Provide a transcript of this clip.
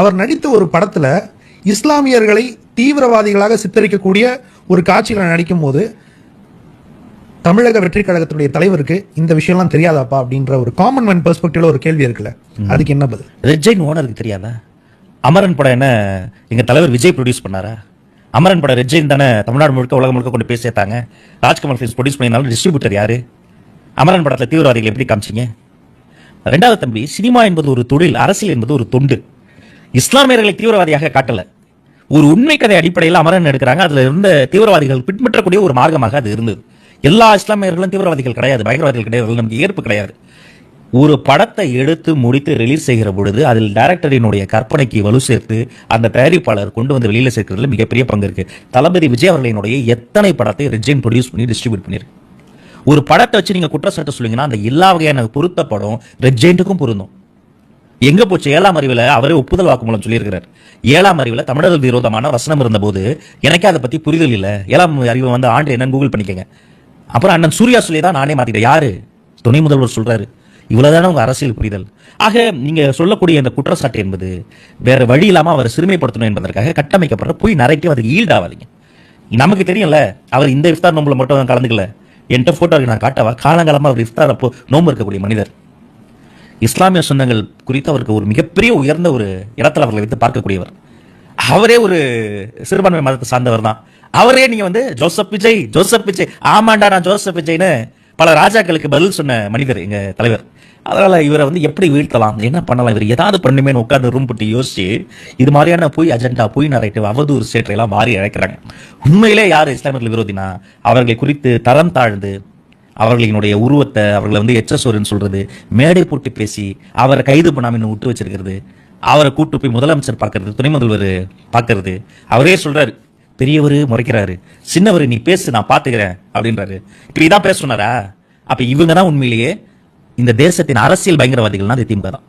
அவர் நடித்த ஒரு படத்துல இஸ்லாமியர்களை தீவிரவாதிகளாக சித்தரிக்கக்கூடிய ஒரு காட்சியில நடிக்கும் போது தமிழக வெற்றி கழகத்துடைய தலைவருக்கு இந்த விஷயம்லாம் தெரியாதாப்பா அப்படின்ற ஒரு காமன் மேன் பெர்ஸ்பெக்டிவ்ல ஒரு கேள்வி இருக்குல்ல. அதுக்கு என்ன பதில்? ரெட் ஜெயின் ஓனருக்கு தெரியாதா? அமரன் படம் என்ன எங்க தலைவர் விஜய் ப்ரொடியூஸ் பண்ணாரா? அமரன் படம் ரெட் ஜெயின் தானே தமிழ்நாடு முழுக்க உலகம் முழுக்க கொண்டு போய் சேர்த்தாங்க ராஜ்கமல் ஃபிலிம்ஸ் ப்ரொடியூஸ் பண்ணினாலும் டிஸ்ட்ரிபியூட்டர் யாரு? அமரன் படத்துல தீவிரவாதிகள் எப்படி காமிச்சீங்க? ரெண்டாவது தம்பி சினிமா என்பது ஒரு தொழில் அரசியல் என்பது ஒரு தொண்டு. இஸ்லாமியர்களை தீவிரவாதியாக காட்டல. ஒரு உண்மை கதை அடிப்படையில் அமரன் எடுக்கிறாங்க. அதுல இருந்த தீவிரவாதிகள் பின்பற்றக்கூடிய ஒரு மார்க்கமாக அது இருந்தது. எல்லா இஸ்லாமியர்களும் தீவிரவாதிகள் கிடையாது பயங்கரவாதிகள் கிடையாது நமக்கு ஏற்பு கிடையாது. ஒரு படத்தை எடுத்து முடித்து ரிலீஸ் செய்கிற பொழுது அதில் டைரக்டரினுடைய கற்பனைக்கு வலு சேர்த்து அந்த தயாரிப்பாளர் கொண்டு வந்து வெளியில் சேர்க்கிறதுல மிகப்பெரிய பங்கு இருக்கு. தளபதி விஜய் அவர்களினுடைய எத்தனை படத்தை ரிஜின் ப்ரொடியூஸ் பண்ணி டிஸ்ட்ரிபியூட் பண்ணியிருக்கு. ஒரு படத்தை வச்சு நீங்க குற்றச்சாட்டு சொல்லுங்கன்னா அந்த எல்லா வகையான பொருத்த படம் ரெஜென்ட்டுக்கும் பொருந்தும். எங்க போச்சு? ஏழாம் அறிவில் அவரே ஒப்புதல் வாக்குமூலம் சொல்லியிருக்கிறார். ஏழாம் அறிவில் தமிழர்கள் விரோதமான வசனம் இருந்தபோது எனக்கே அதை பத்தி புரிதல் இல்லை. ஏழாம் அறிவு வந்து ஆண்டு என்னன்னு கூகுள் பண்ணிக்கங்க. அப்புறம் அண்ணன் சூர்யா சொல்லி தான் நானே மாத்திட்டேன். யாரு? துணை முதல்வர் சொல்றாரு. இவ்வளவுதானே உங்க அரசியல் புரிதல்? ஆக நீங்க சொல்லக்கூடிய இந்த குற்றச்சாட்டு என்பது வேற வழி இல்லாம அவரை சிறுமைப்படுத்தணும் என்பதற்காக கட்டமைக்கப்படுற போய் நிறைய அதுக்கு ஈல்ட் ஆகாதீங்க நமக்கு தெரியும்ல அவர் இந்த இஃப்தார் நோம்புல மட்டும் கலந்துக்கல. என்கிட்ட போட்டோ நான் காட்டவா? காலங்காலமா அவர் இஃப்தார் அப்போ நோம்பு இருக்கக்கூடிய மனிதர். இஸ்லாமிய சொந்தங்கள் குறித்து அவருக்கு ஒரு மிகப்பெரிய உயர்ந்த ஒரு இடத்துல அவர்களை வைத்து பார்க்கக்கூடியவர். அவரே ஒரு சிறுபான்மை மதத்தை சார்ந்தவர் தான். அவரே நீங்க வந்து ஜோசப் விஜய் ஜோசப் விஜய் ஆமாண்டா நான் ஜோசப் விஜய்னு பல ராஜாக்களுக்கு பதில் சொன்ன மனிதர் எங்க தலைவர். அதனால இவரை வந்து எப்படி வீழ்த்தலாம்? என்ன பண்ணலாம்? இவர் ஏதாவது பண்ணுமே உட்கார்ந்து ரூம் போட்டு யோசிச்சு இது மாதிரியான பொய் அஜெண்டா பொய் நரைட்டு அவதூறு சேற்றையெல்லாம் மாறி அழைக்கிறாங்க உண்மையிலே யார் இஸ்லாமியர்கள் விரோதினா? அவர்களை குறித்து தரம் தாழ்ந்து அவர்களினுடைய உருவத்தை அவர்களை வந்து எச்சசோருன்னு சொல்றது மேடை போட்டு பேசி அவரை கைது பண்ணாமல் இன்னும் விட்டு வச்சிருக்கிறது அவரை கூட்டு போய் முதலமைச்சர் பார்க்கறது துணை முதல்வர் பார்க்கறது. அவரே சொல்றாரு பெரியவர் முறைக்கிறாரு. சின்னவர் நீ பேசு நான் பாத்துக்கிறேன் அப்படின்றாரு. இப்படி இதான் பேச சொன்னாரா? அப்ப இவங்க தான் உண்மையிலேயே இந்த தேசத்தின் அரசியல் பயங்கரவாதிகள்னா அது திமுக தான்.